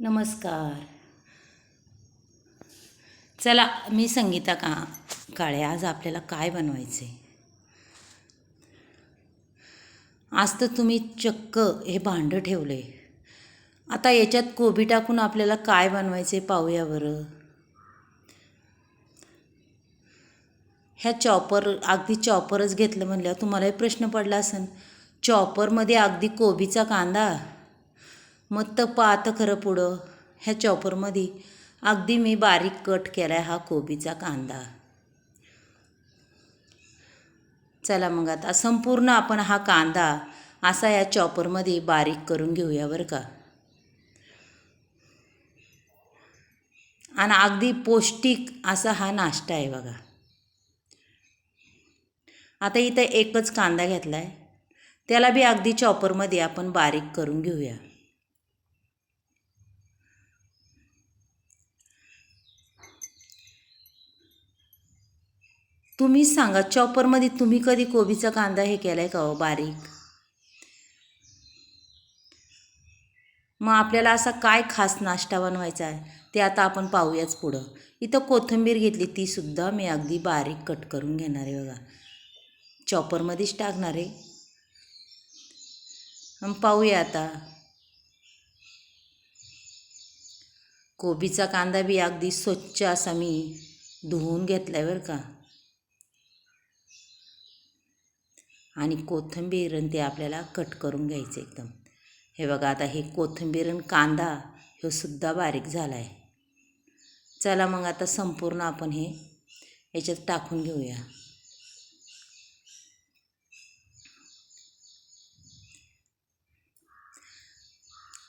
नमस्कार. चला मी संगीता का काळे. आज आपल्याला काय बनवायचं आहे आज तर तुम्ही चक्क हे भांडं ठेवलं. आहे आता याच्यात कोबी टाकून आपल्याला काय बनवायचं आहे पाहूया बरं. ह्या चॉपर अगदी चॉपरच घेतलं म्हणल्यावर तुम्हालाही प्रश्न पडला असेल. चॉपरमध्ये अगदी कोबीचा कांदा? मग तर पाहतं खरं पुढं. ह्या चॉपरमध्ये अगदी मी बारीक कट केला आहे हा कोबीचा कांदा. चला मग आता संपूर्ण आपण हा कांदा असा या चॉपरमध्ये बारीक करून घेऊया बरं का. आणि अगदी पौष्टिक असा हा नाश्ता आहे बघा. आता इथं एकच कांदा घेतला आहे त्याला बी अगदी चॉपरमध्ये आपण बारीक करून घेऊया. तुम्हीच सांगा चॉपरमध्ये तुम्ही कधी कोबीचा कांदा हे केला आहे का हो बारीक? मग आपल्याला असा काय खास नाश्ता बनवायचा आहे ते आता आपण पाहूयाच पुढं. इथं कोथिंबीर घेतली तीसुद्धा मी अगदी बारीक कट करून घेणार आहे बघा. चॉपरमध्येच टाकणार आहे. पाहूया आता. कोबीचा कांदा बी अगदी स्वच्छ असा मी धुवून घेतला आहे बरं का. आणि कोथिंबीर ते आपल्याला कट करून घ्यायचं एकदम. हे बघा आता हे कोथिंबीर कांदा हे सुद्धा बारीक झाला आहे चला मग आता संपूर्ण आपण हे याच्यात टाकून घेऊया.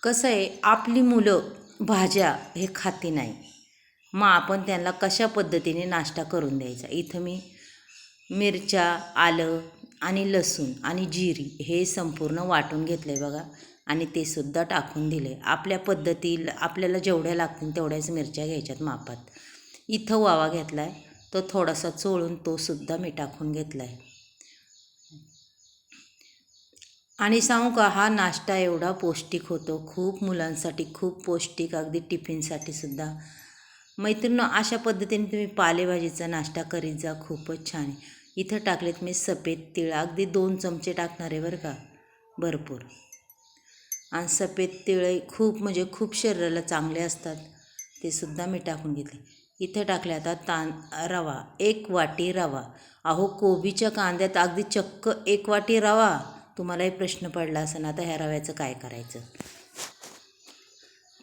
कसं आहे आपली मुलं भाज्या हे खाती नाही. मग आपण त्यांना कशा पद्धतीने नाश्ता करून द्यायचा? इथं मी मिरच्या आलं आणि लसूण आणि जिरी हे संपूर्ण वाटून घेतलं आहे बघा. आणि ते सुद्धा टाकून दिले आपल्या पद्धतीला आपल्याला जेवढ्या लागतील तेवढ्याच मिरच्या घ्यायच्यात मापात. इथं वावा घेतला आहे तो थोडासा चोळून तो सुद्धा मी टाकून घेतला आहे आणि सांगू का हा नाश्ता एवढा पौष्टिक होतो. खूप मुलांसाठी खूप पौष्टिक अगदी टिफिनसाठी सुद्धा. मैत्रिणी अशा पद्धतीने तुम्ही पालेभाजीचा नाश्ता करीत जा. खूपच छान आहे. इथं टाकलेत मी सफेद तिळ. अगदी दोन चमचे टाकणार आहे बरं का? भरपूर. आणि सफेद तिळ खूप म्हणजे खूप शरीराला चांगले असतात. ते सुद्धा मी टाकून घेतले. इथं टाकले आता तां रवा. एक वाटी रवा. अहो कोबीच्या कांद्यात अगदी चक्क एक वाटी रवा. तुम्हालाही प्रश्न पडला असेल आता ह्या रव्याचं काय करायचं?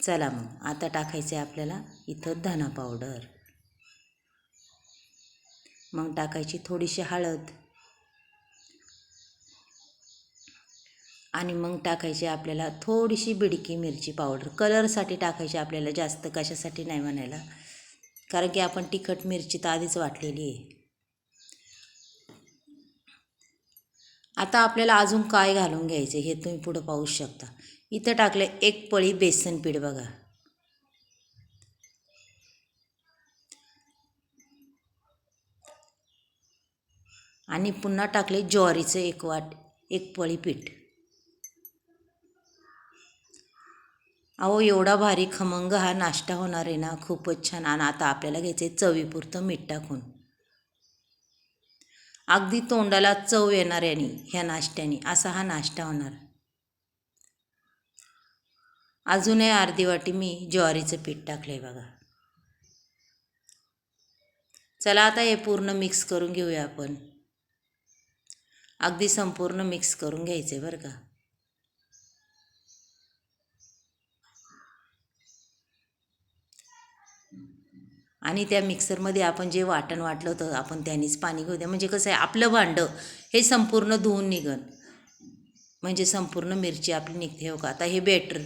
चला मग आता टाकायचं आहे आपल्याला इथं धना पावडर. मग टाकायची थोडीशी हळद. आणि मग टाकायची आपल्याला थोडीशी बिडकी मिरची पावडर. कलरसाठी टाकायची आपल्याला जास्त कशासाठी नाही म्हणायला. कारण की आपण तिखट मिरची तर आधीच वाटलेली आहे. आता आपल्याला अजून काय घालून घ्यायचं हे तुम्ही पुढं पाहू शकता. इथं टाकलं एक पळी बेसन पीठ बघा. आणि पुन्हा टाकले ज्वारीचं एक वाट एक पळी पीठ अहो एवढा भारी खमंग हा नाश्ता होणार आहे ना खूपच छान. आणि आता आपल्याला घ्यायचं आहे चवीपुरतं मीठ टाकून. अगदी तोंडाला चव येणार याने ह्या नाश्त्याने असा हा नाश्ता होणार. अजूनही अर्धी वाटी मी ज्वारीचं पीठ टाकलं आहे बघा. चला आता हे पूर्ण मिक्स करून घेऊया आपण. अगदी संपूर्ण मिक्स करून घ्यायचं आहे बरं का. आणि त्या मिक्सरमध्ये आपण जे वाटण वाटलं होतं आपण त्यानेच पाणी घेऊ द्या. म्हणजे कसं आहे आपलं भांडं हे संपूर्ण धुवून निघन. म्हणजे संपूर्ण मिरची आपली निघते हो का. आता हे बेटर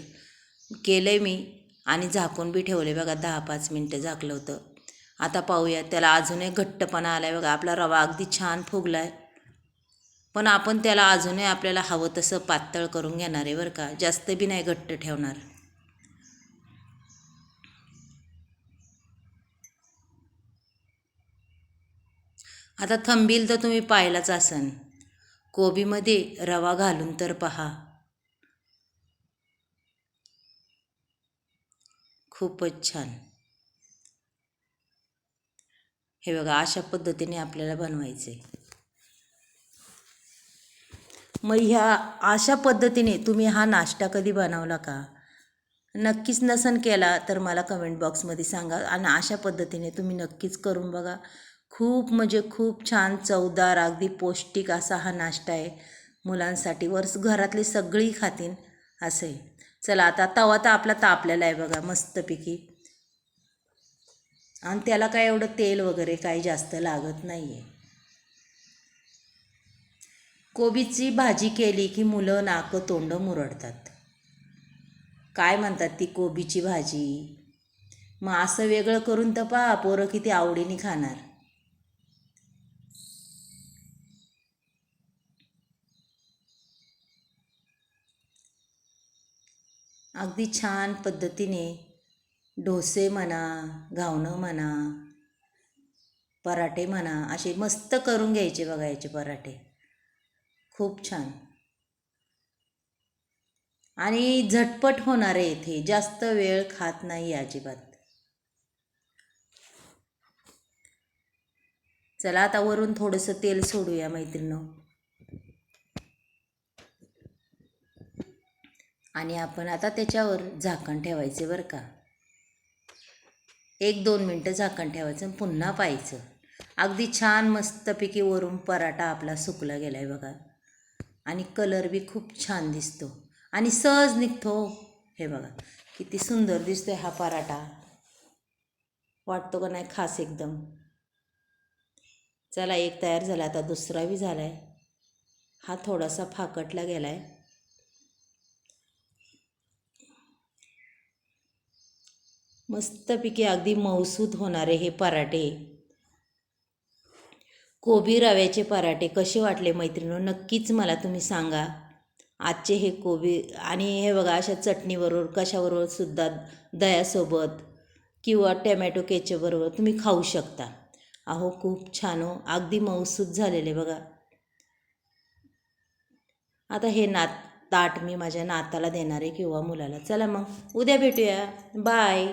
केलं आहे मी आणि झाकून बी ठेवले बघा दहा पाच मिनटं झाकलं होतं. आता पाहूया त्याला अजूनही घट्टपणा आला आहे बघा. आपला रवा अगदी छान फुगला आहे पण आपण त्याला अजूनही आपल्याला हवं तसं पातळ करून घेणार आहे बरं का. जास्त बी नाही घट्ट ठेवणार. आता थंबील तर तुम्ही पाहिलाच असन. कोबीमध्ये रवा घालून तर पहा. खूपच छान. हे बघा अशा पद्धतीने आपल्याला बनवायचे मग ह्या अशा पद्धतीने तुम्ही हा नाश्ता कधी बनवला का? नक्कीच नसन केला तर मला कमेंट बॉक्समध्ये सांगा आणि अशा पद्धतीने तुम्ही नक्कीच करून बघा. खूप म्हणजे खूप छान चवदार अगदी पौष्टिक असा हा नाश्ता आहे. मुलांसाठी वर्ष घरातली सगळी खातीन असं. आहे चला आता तवा तर आपला तापलेला आहे बघा मस्तपैकी. आणि त्याला काय एवढं तेल वगैरे काही जास्त लागत नाही आहे कोबीची भाजी केली की मुलं नाकं तोंड मुरडतात. काय म्हणतात ती कोबीची भाजी? मग असं वेगळं करून तर पहा पोरं किती आवडीने खाणार. अगदी छान पद्धतीने डोसे म्हणा घावणं म्हणा पराठे म्हणा असे मस्त करून घ्यायचे बघा याचे पराठे. खूप छान. आणि झटपट होणार आहे इथे. जास्त वेळ खात नाही अजिबात. चला आता वरून थोडंसं तेल सोडूया मैत्रिणं आणि आपण आता त्याच्यावर झाकण ठेवायचे बरं का. एक दोन मिनटं झाकण ठेवायचं आणि पुन्हा पाहायचं. अगदी छान मस्तपैकी वरून पराठा आपला सुकला गेला आहे बघा. आणि कलर बी खूप छान दिसतो. आणि सहज निघतो हो. हे. बघा किती सुंदर दिसतोय हा पराठा. वाटतो का नाही? खास एकदम. चला एक तयार झाला. आता दुसरा बी झाला आहे हा थोडासा फाकटला गेला आहे मस्तपैकी अगदी मौसूद होणारे हे पराठे. कोबी रव्याचे पराठे कसे वाटले मैत्रिणी नक्कीच मला तुम्ही सांगा. आजचे हे कोबी आणि हे बघा अशा चटणीबरोबर कशाबरोबर सुद्धा दह्यासोबत किंवा टॅमॅटो केचबरोबर तुम्ही खाऊ शकता. अहो खूप छान हो. अगदी मौसूद झालेले बघा. आता हे नात ताट मी माझ्या नाताला देणार आहे किंवा मुलाला. चला मग. उद्या भेटूया. बाय.